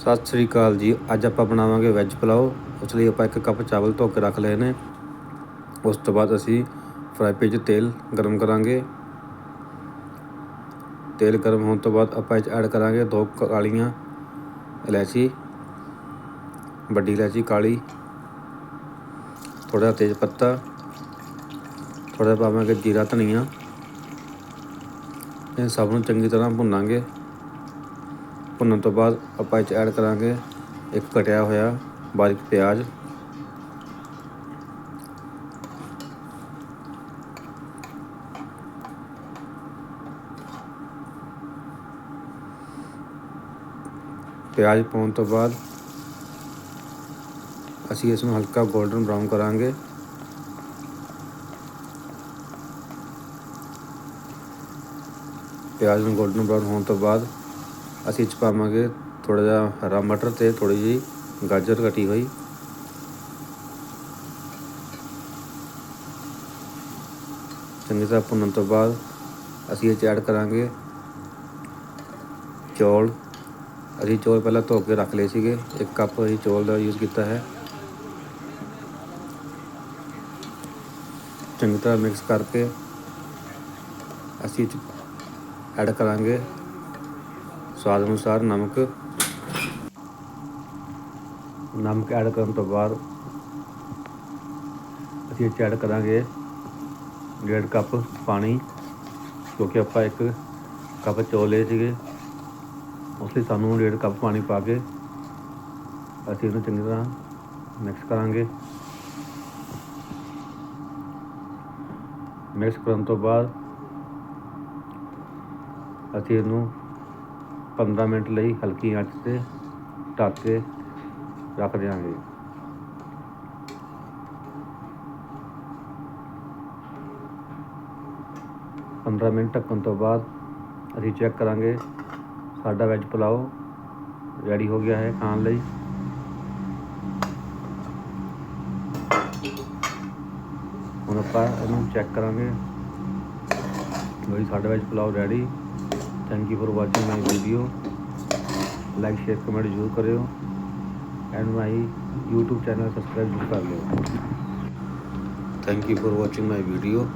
ਸਤਿ ਸ੍ਰੀ ਅਕਾਲ ਜੀ। ਅੱਜ ਆਪਾਂ ਬਣਾਵਾਂਗੇ ਵੈਜ ਪੁਲਾਓ। ਉਸ ਲਈ ਆਪਾਂ ਇੱਕ ਕੱਪ ਚਾਵਲ ਧੋ ਕੇ ਰੱਖ ਲਏ ਨੇ। ਉਸ ਤੋਂ ਬਾਅਦ ਅਸੀਂ ਫਰਾਈ ਪੈਨ 'ਚ ਤੇਲ ਗਰਮ ਕਰਾਂਗੇ। ਤੇਲ ਗਰਮ ਹੋਣ ਤੋਂ ਬਾਅਦ ਆਪਾਂ ਇਹ 'ਚ ਐਡ ਕਰਾਂਗੇ ਦੋ ਕਾਲੀਆਂ ਇਲਾਇਚੀ, ਵੱਡੀ ਇਲਾਇਚੀ ਕਾਲੀ, ਥੋੜ੍ਹਾ ਤੇਜ ਪੱਤਾ, ਥੋੜ੍ਹਾ ਪਾਵਾਂਗੇ ਜੀਰਾ ਧਨੀਆ। ਇਹ ਸਭ ਨੂੰ ਚੰਗੀ ਤਰ੍ਹਾਂ ਭੁੰਨਾਂਗੇ। ਭੁੰਨਣ ਤੋਂ ਬਾਅਦ ਆਪਾਂ ਇਹ 'ਚ ਐਡ ਕਰਾਂਗੇ ਇੱਕ ਕਟਿਆ ਹੋਇਆ ਬਾਰੀਕ ਪਿਆਜ਼। ਪਿਆਜ਼ ਪਾਉਣ ਤੋਂ ਬਾਅਦ ਅਸੀਂ ਇਸ ਨੂੰ ਹਲਕਾ 골ਡਨ ਬਰਾਊਨ ਕਰਾਂਗੇ। ਪਿਆਜ਼ ਨੂੰ 골ਡਨ ਬਰਾਊਨ ਹੋਣ ਤੋਂ ਬਾਅਦ ਅਸੀਂ ਇਹ 'ਚ ਪਾਵਾਂਗੇ ਥੋੜ੍ਹਾ ਜਿਹਾ ਹਰਾ ਮਟਰ ਅਤੇ ਥੋੜ੍ਹੀ ਜਿਹੀ ਗਾਜਰ ਕੱਟੀ ਹੋਈ। ਚੰਗੀ ਤਰ੍ਹਾਂ ਭੁੰਨਣ ਤੋਂ ਬਾਅਦ ਅਸੀਂ ਇਹ 'ਚ ਐਡ ਕਰਾਂਗੇ ਚੌਲ। ਅਸੀਂ ਚੌਲ ਪਹਿਲਾਂ ਧੋ ਕੇ ਰੱਖ ਲਏ ਸੀਗੇ। ਇੱਕ ਕੱਪ ਅਸੀਂ ਚੌਲ ਦਾ ਯੂਜ਼ ਕੀਤਾ ਹੈ। ਚੰਗੀ ਤਰ੍ਹਾਂ ਮਿਕਸ ਕਰਕੇ ਅਸੀਂ ਇਹ 'ਚ ਐਡ ਕਰਾਂਗੇ। ਸਵਾਦ ਅਨੁਸਾਰ ਨਮਕ ਨਮਕ ਐਡ ਕਰਨ ਤੋਂ ਬਾਅਦ ਅਸੀਂ ਇਹ 'ਚ ਐਡ ਕਰਾਂਗੇ ਡੇਢ ਕੱਪ ਪਾਣੀ ਕਿਉਂਕਿ ਆਪਾਂ ਇੱਕ ਕੱਪ ਚੌਲ ਲਏ ਸੀਗੇ। ਉਸ ਲਈ ਸਾਨੂੰ ਡੇਢ ਕੱਪ ਪਾਣੀ ਪਾ ਕੇ ਅਸੀਂ ਇਹਨੂੰ ਚੰਗੀ ਤਰ੍ਹਾਂ ਮਿਕਸ ਕਰਾਂਗੇ। ਮਿਕਸ ਕਰਨ ਤੋਂ ਬਾਅਦ ਅਸੀਂ ਇਹਨੂੰ 15 ਮਿੰਟ ਲਈ ਹਲਕੀ ਆਂਚ ਤੇ ਢੱਕ ਕੇ ਰੱਖ ਦਿਆਂਗੇ। ਪੰਦਰਾਂ ਮਿੰਟ ਢੱਕਣ ਤੋਂ ਬਾਅਦ ਅਸੀਂ ਚੈੱਕ ਕਰਾਂਗੇ, ਸਾਡਾ ਵੈਜ ਪੁਲਾਓ ਰੈਡੀ ਹੋ ਗਿਆ ਹੈ ਖਾਣ ਲਈ। ਹੁਣ ਆਪਾਂ ਇਹਨੂੰ ਚੈੱਕ ਕਰਾਂਗੇ, ਬਈ ਸਾਡਾ veg pulao ready thank you for watching my video like share comment ਜ਼ਰੂਰ ਕਰਿਓ and my YouTube channel subscribe ਜ਼ਰੂਰ ਕਰ ਲਿਓ। Thank you for watching my video